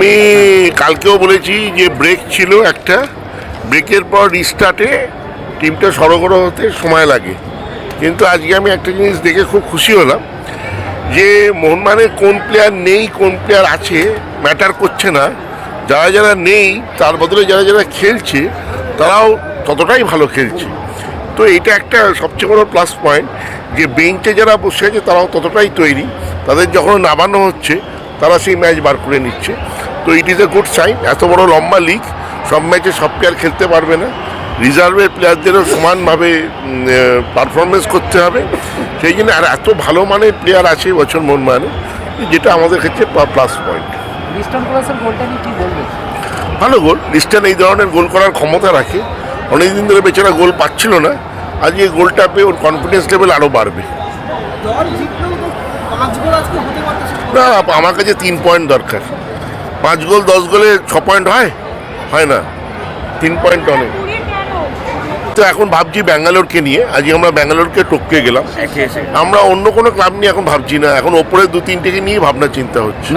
আমি কালকেও বলেছি যে ব্রেক ছিল একটা। ব্রেকের পর রিস্টার্টে টিমটা সরগর হতে সময় লাগে। কিন্তু আজকে আমি একটা জিনিস দেখে খুব খুশি হলাম যে মোহনবাগানে কোন প্লেয়ার নেই, কোন প্লেয়ার আছে ম্যাটার করছে না। যারা যারা নেই, তার বদলে যারা যারা খেলছে, তারাও ততটাই ভালো খেলছে। তো এটা একটা সবচেয়ে বড় প্লাস পয়েন্ট যে বেঞ্চে যারা বসে আছে, তারাও ততটাই তৈরি। তাদের যখন নামানো হচ্ছে, তারা সেই ম্যাচ বার করে নিচ্ছে। তো it is a good sign এত বড় লম্বা লিগ সব ম্যাচে সব প্লেয়ার খেলতে পারবে না। রিজার্ভের প্লেয়ারদেরও সমানভাবে পারফরমেন্স করতে হবে। সেই জন্য আর এত ভালো মানের প্লেয়ার আছে বছর মন মানে যেটা আমাদের ক্ষেত্রে প্লাস পয়েন্ট ভালো গোল লিস্টান এই ধরনের গোল করার ক্ষমতা রাখে। অনেকদিন ধরে বেচারা গোল পাচ্ছিল না। আজকে গোলটা পেয়ে ওর কনফিডেন্স লেভেল আরও বাড়বে। না। আমার কাছে তিন পয়েন্ট দরকার। পাঁচ গোল দশ গোলে ছ পয়েন্ট হয়? হয় না। তিন পয়েন্ট অনেক। তো এখন ভাবছি ব্যাঙ্গালোরকে নিয়ে। আজকে আমরা ব্যাঙ্গালোরকে টপকে গেলাম। আমরা অন্য কোনো ক্লাব নিয়ে এখন ভাবছি না। এখন ওপরে দু তিনটেকে নিয়ে ভাবনা চিন্তা হচ্ছে